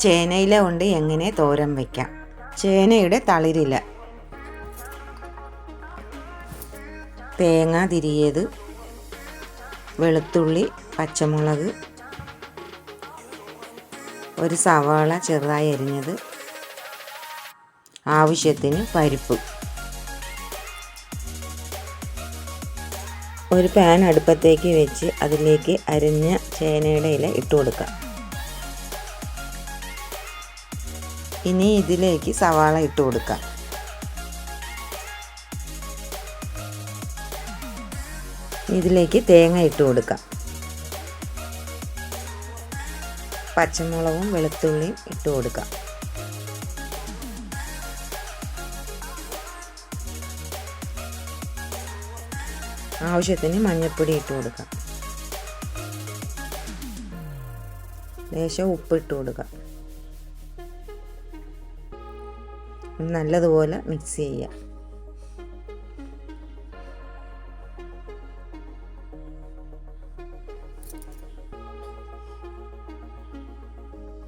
ചേനയില കൊണ്ട് എങ്ങനെ തോരൻ വയ്ക്കാം ചേനയുടെ തളിരില. തേങ്ങ തിരിയത് വെളുത്തുള്ളി പച്ചമുളക്. ഒരു സവാള ചെറുതായി അരിഞ്ഞത്. ആവശ്യത്തിന് പരിപ്പ്. ഒരു പാൻ അടുപ്പത്തേക്ക് വെച്ച് അതിലേക്ക് അരിഞ്ഞ ചേനയുടെ ഇല ഇട്ട് കൊടുക്കാം ഇനി ഇതിലേക്ക് സവാള ഇട്ട് കൊടുക്കാം. ഇതിലേക്ക് തേങ്ങ ഇട്ട് കൊടുക്കാം. പച്ചമുളകും വെളുത്തുള്ളിയും ഇട്ട് കൊടുക്കാം. ആവശ്യത്തിന് മഞ്ഞൾപ്പൊടി ഇട്ട് കൊടുക്കാം. ലേശം ഉപ്പ് ഇട്ട് കൊടുക്കാം. നല്ലതുപോലെ മിക്സ് ചെയ്യുക.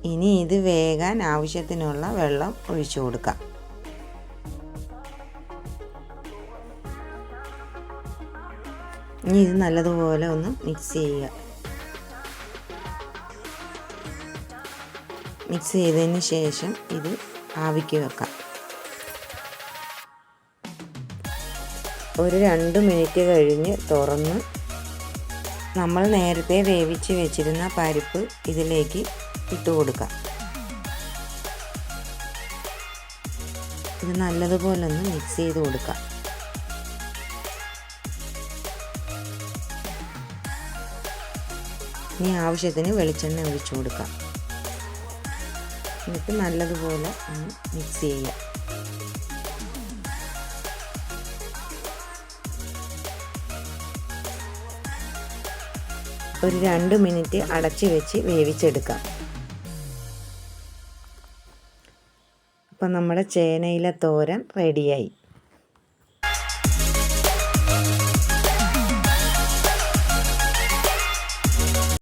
ഇനി ഇത് വേകാൻ ആവശ്യത്തിനുള്ള വെള്ളം ഒഴിച്ചു കൊടുക്കാം. ഇനി ഇത് നല്ലതുപോലെ ഒന്ന് മിക്സ് ചെയ്യുക. മിക്സ് ചെയ്തതിന് ശേഷം ഇത് ആവിക്ക് വെക്കാം. ഒരു രണ്ട് മിനിറ്റ് കഴിഞ്ഞ് തുറന്ന് നമ്മൾ നേരത്തെ വേവിച്ച് വെച്ചിരുന്ന പരിപ്പ് ഇതിലേക്ക് ഇട്ട് കൊടുക്കാം. ഇത് നല്ലതുപോലെ ഒന്ന് മിക്സ് ചെയ്ത് കൊടുക്കാം. ഇനി ആവശ്യത്തിന് വെളിച്ചെണ്ണ ഒഴിച്ചു കൊടുക്കാം. എന്നിട്ട് നല്ലതുപോലെ ഒന്ന് മിക്സ് ചെയ്യുക ഒരു രണ്ട് മിനിറ്റ് അടച്ചു വെച്ച് വേവിച്ചെടുക്കാം. അപ്പം നമ്മുടെ ചേനയിലെ തോരൻ റെഡിയായി.